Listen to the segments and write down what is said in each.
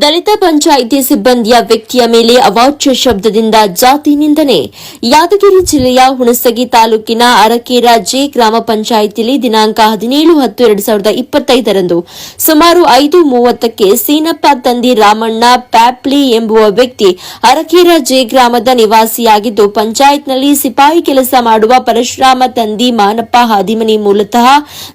ದಲಿತ ಪಂಚಾಯಿತಿ ಸಿಬ್ಬಂದಿಯ ವ್ಯಕ್ತಿಯ ಮೇಲೆ ಅವಾಚ್ಯ ಶಬ್ದದಿಂದ ಜಾತಿ ನಿಂದನೆ. ಯಾದಗಿರಿ ಜಿಲ್ಲೆಯ ಹುಣಸಗಿ ತಾಲೂಕಿನ ಅರಕೇರ ಜೆ ಗ್ರಾಮ ಪಂಚಾಯಿತಿಯಲ್ಲಿ ದಿನಾಂಕ ಹದಿನೇಳು ಹತ್ತು ಎರಡು ಸಾವಿರದ ಇಪ್ಪತ್ತೈದರಂದು ಸುಮಾರು ಐದು ಮೂವತ್ತಕ್ಕೆ ಸೀನಪ್ಪ ತಂದಿ ರಾಮಣ್ಣ ಪ್ಯಾಪ್ಲಿ ಎಂಬುವ ವ್ಯಕ್ತಿ ಅರಕೇರ ಜೆ ಗ್ರಾಮದ ನಿವಾಸಿಯಾಗಿದ್ದು, ಪಂಚಾಯತ್ನಲ್ಲಿ ಸಿಪಾಯಿ ಕೆಲಸ ಮಾಡುವ ಪರಶುರಾಮ ತಂದಿ ಮಾನಪ್ಪ ಹಾದಿಮನಿ ಮೂಲತಃ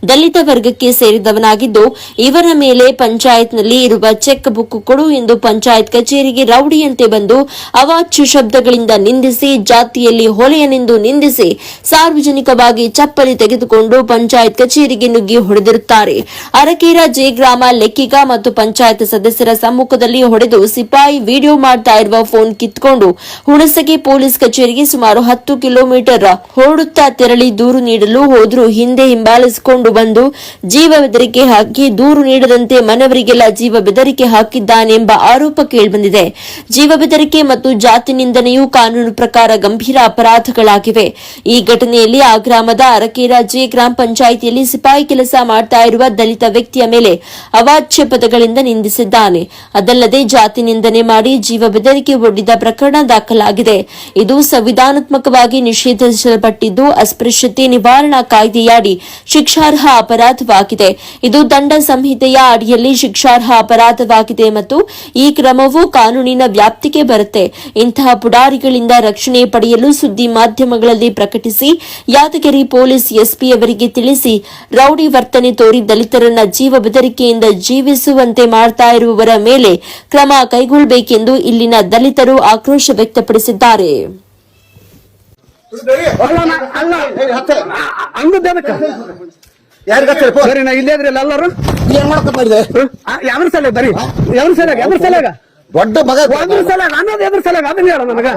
ದಲಿತ ವರ್ಗಕ್ಕೆ ಸೇರಿದವನಾಗಿದ್ದು, ಇವರ ಮೇಲೆ ಪಂಚಾಯತ್ನಲ್ಲಿ ಇರುವ ಚೆಕ್ ಬುಕ್ ಕೊಡು ಎಂದು ಪಂಚಾಯತ್ ಕಚೇರಿಗೆ ರೌಡಿಯಂತೆ ಬಂದು ಅವಾಚ್ಯ ಶಬ್ದಗಳಿಂದ ನಿಂದಿಸಿ, ಜಾತಿಯಲ್ಲಿ ಹೊಲೆಯನೆಂದು ನಿಂದಿಸಿ ಸಾರ್ವಜನಿಕವಾಗಿ ಚಪ್ಪಲಿ ತೆಗೆದುಕೊಂಡು ಪಂಚಾಯತ್ ಕಚೇರಿಗೆ ನುಗ್ಗಿ ಹೊಡೆದಿರುತ್ತಾರೆ. ಅರಕೇರ ಜೆ ಗ್ರಾಮ ಲೆಕ್ಕಿಗ ಮತ್ತು ಪಂಚಾಯತ್ ಸದಸ್ಯರ ಸಮ್ಮುಖದಲ್ಲಿ ಹೊಡೆದು ಸಿಪಾಯಿ ವಿಡಿಯೋ ಮಾಡ್ತಾ ಇರುವ ಫೋನ್ ಕಿತ್ಕೊಂಡು ಹುಣಸಗಿ ಪೊಲೀಸ್ ಕಚೇರಿಗೆ ಸುಮಾರು ಹತ್ತು ಕಿಲೋಮೀಟರ್ ಹೊರಡುತ್ತಾ ತೆರಳಿ ದೂರು ನೀಡಲು ಹೋದರೂ. ಹಿಂದೆ ಹಿಂಬಾಲಿಸಿಕೊಂಡು ಬಂದು ಜೀವ ಬೆದರಿಕೆ ಹಾಕಿ ದೂರು ನೀಡದಂತೆ ಮನವರಿಗೆಲ್ಲ ಜೀವ ಬೆದರಿಕೆ ಹಾಕಿದ್ದಾನೆಂಬ ಆರೋಪ ಕೇಳಿಬಂದಿದೆ. ಜೀವ ಬೆದರಿಕೆ ಮತ್ತು ಜಾತಿ ನಿಂದನೆಯು ಕಾನೂನು ಪ್ರಕಾರ ಗಂಭೀರ ಅಪರಾಧಗಳಾಗಿವೆ. ಈ ಘಟನೆಯಲ್ಲಿ ಆ ಗ್ರಾಮದ ಅರಕೇರಾಜಿ ಗ್ರಾಮ ಪಂಚಾಯಿತಿಯಲ್ಲಿ ಸಿಪಾಯಿ ಕೆಲಸ ಮಾಡ್ತಾ ಇರುವ ದಲಿತ ವ್ಯಕ್ತಿಯ ಮೇಲೆ ಅವಾಚ್ಯ ಪದಗಳಿಂದ ನಿಂದಿಸಿದ್ದಾನೆ. ಅದಲ್ಲದೆ ಜಾತಿ ನಿಂದನೆ ಮಾಡಿ ಜೀವ ಬೆದರಿಕೆ ಒಡ್ಡಿದ ಪ್ರಕರಣ ದಾಖಲಾಗಿದೆ. ಇದು ಸಂವಿಧಾನಾತ್ಮಕವಾಗಿ ನಿಷೇಧಿಸಲ್ಪಟ್ಟಿದ್ದು ಅಸ್ಪೃಶ್ಯತೆ ನಿವಾರಣಾ ಕಾಯ್ದೆಯಡಿ ಶಿಕ್ಷಾರ್ಹ ಅಪರಾಧವಾಗಿದೆ. ಇದು ದಂಡ ಸಂಹಿತೆಯ ಅಡಿಯಲ್ಲಿ ಶಿಕ್ಷಾರ್ಹ ಅಪರಾಧವಾಗಿದೆ ಮತ್ತು ಈ ಕ್ರಮವು ಕಾನೂನಿನ ವ್ಯಾಪ್ತಿಗೆ ಬರುತ್ತೆ ಇಂತಹ ಪುಡಾರಿಗಳಿಂದ ರಕ್ಷಣೆ ಪಡೆಯಲು ಸುದ್ದಿ ಮಾಧ್ಯಮಗಳಲ್ಲಿ ಪ್ರಕಟಿಸಿ ಯಾದಗಿರಿ ಪೊಲೀಸ್ ಎಸ್ಪಿಯವರಿಗೆ ತಿಳಿಸಿ ರೌಡಿ ವರ್ತನೆ ತೋರಿ ದಲಿತರನ್ನ ಜೀವ ಬೆದರಿಕೆಯಿಂದ ಜೀವಿಸುವಂತೆ ಮಾಡ್ತಾ ಇರುವವರ ಮೇಲೆ ಕ್ರಮ ಕೈಗೊಳ್ಳಬೇಕೆಂದು ಇಲ್ಲಿನ ದಲಿತರು ಆಕ್ರೋಶ ವ್ಯಕ್ತಪಡಿಸಿದ್ದಾರೆ ಎಲ್ಲರೂ ಏನ್ ಮಾಡ್ಕೊಂಡ್ ಮಾಡಿದೆ ಯಾವ್ದ್ರ ಸಲ ಬರೀ? ಯಾವ್ದ್ರ ಸಲ ಯಾವ್ದ್ರ ಸಲಗ ದೊಡ್ಡ ಮಗ ಅನ್ನೋದು ಎದ್ರ ಅದನ್ನ ಹೇಳ ನನಗ.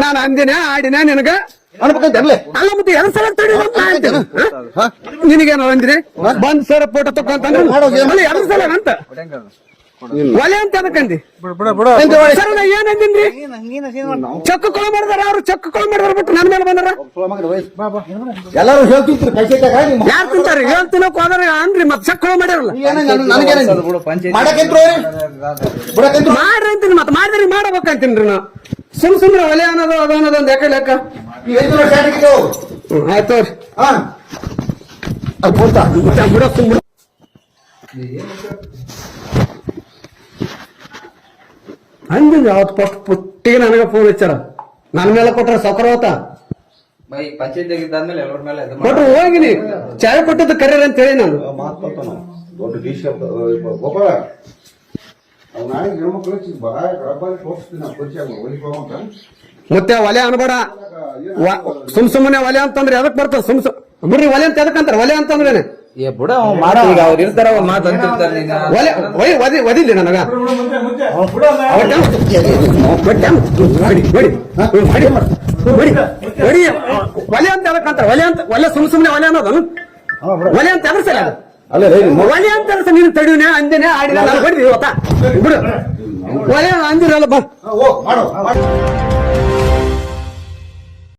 ನಾನು ಅಂದಿನ ಆಡಿನ ನಿನಗ. ಅಲ್ಲ ಮತ್ತೆ ಸಲ ನಿನಗೇನೋ ಅಂದಿನಿ ಬಂದ್ ಸರ್ ಫೋಟೋ ತಗೊಂತ ಎದ್ರ ಸಲ ಅಂತ? ಒಲೆ ಅಂತ ಅದಕ್ಕಂದಿ ಸರ್ ನಾ ಏನ್ ಅಂದಿನ್ರಿ ಚಕ್ ಕೊಳ ಮಾಡಿದಾರ ಅವ್ರು ಚಕ್ ಕೊಳ ಮಾಡಿದಾರ ಬಿಟ್ಟು ನನ್ನ ಮೇಲೆ ಬಂದಾರ? ಎಲ್ಲಾರು ಹೇಳ್ತಿದ್ರು ಕೈ ಕೈಟಾಗ ಯಾರು ತಿಂತಾರೆ? ಏನ್ ತಿನ್ನಕ್ ಹೋದ್ರೆ ಅನ್ರಿ ಮತ್ ಚಕ್ ಕೊಳ ಮಾಡ್ಯಾರಲ್ಲ ಮಾಡ್ರಿ ಅಂತೀನಿ ಮತ್ ಮಾಡಿದ್ರಿ ಮಾಡ್ಬೇಕಂತೀನ್ರಿ ನಾ. ಸುಮ್ ಸುಮ್ನೆ ಒಲೆ ಅನ್ನೋದು ಅದು ಅನ್ನೋದು ಒಂದ್ ಯಾಕೆ ಲೆಕ್ಕ? ಆಯ್ತು ಬಿಡ ಸುಮ್ ಬಿಡು. ಯಾವತ್ತು ಅವತ್ತು ಫಸ್ಟ್ ಪುಟ್ಟಿಗೆ ನನಗೆ ಫೋನ್ ಹಚ್ಚಾರ. ನನ್ನ ಮೇಲೆ ಕೊಟ್ರ ಸೌಕರ ಹೋತ? ಬೈ ಪಂಚಾಯತ್ ಆಗಿದ್ದಾದ್ಮೇಲೆ ಎಲ್ಲರ ಮೇಲೆ ಇದು ಕೊಟ್ರು ಹೋಗಿನಿ. ಚಾಯ್ ಕೊಟ್ಟದ್ದು ಕರೀರಿ ಅಂತ ಹೇಳಿ ನಾನು. ಮಾತಾಡ್ತಾನ ದೊಡ್ಡ ಡಿಶ್ ಗೋಪಾಲ. ಅವ್ ನಾಳೆ ಹೆಣ್ಮಕ್ಳು ಬಾ ರಬ್ಬರ್ ತೋರಿಸ್ತೀನಿ ನಾನು ಪರಿಚಯ ಮತ್ತೆ ಒಲೆ ಅನ್ಬೇಡ. ವ- ಸುಮ್ ಸುಮ್ಮನೆ ಒಲೆ ಅಂತಂದ್ರೆ ಎದಕ್ ಬರ್ತದ ಸುಮ್ ಸುಮ್ ಬಿಡ್ರಿ ಒಲೆ ಅಂತ ಅಂತಾರೆ? ಒಲೆ ಅಂತಂದ್ರೇನೆ. ಏ ಬುಡ ಅವ್ ಮಾಡ ಈಗ ಅವ್ರು ಇರ್ತಾರ ಅವ್ರು ಮಾತು ಅಂತಿರ್ತಾರೆ ನೀಗ ಒಲೆ ಒಯ್ ಒದಿ ಒದಿಲಿ ನನಗ. ಒಲೆ ಅಂತ ಎದಕ್ಕಂತಾರ ಒಲೆ ಅಂತ ಒಲೆ ಸುಮ್ ಸುಮ್ನೆ ಒಲೆ ಅನ್ನೋದು ಒಲೆ ಅಂತ ಎದ್ರ ಸಲ? ಅಲ್ಲ ಒಲೆ ಅಂತ ಎದ್ರ ನೀನು ತಡಿವ್ನೆ ಅಂದೇನೆ ಆಡಿದ ನಾನು ಹೊಡಿದಿ ಇವತ್ತ. ಬಿಡು. ಒಲೆ ಅಂದಿರಲ್ಲ ಬಾ. ಓ ಮಾಡೋ.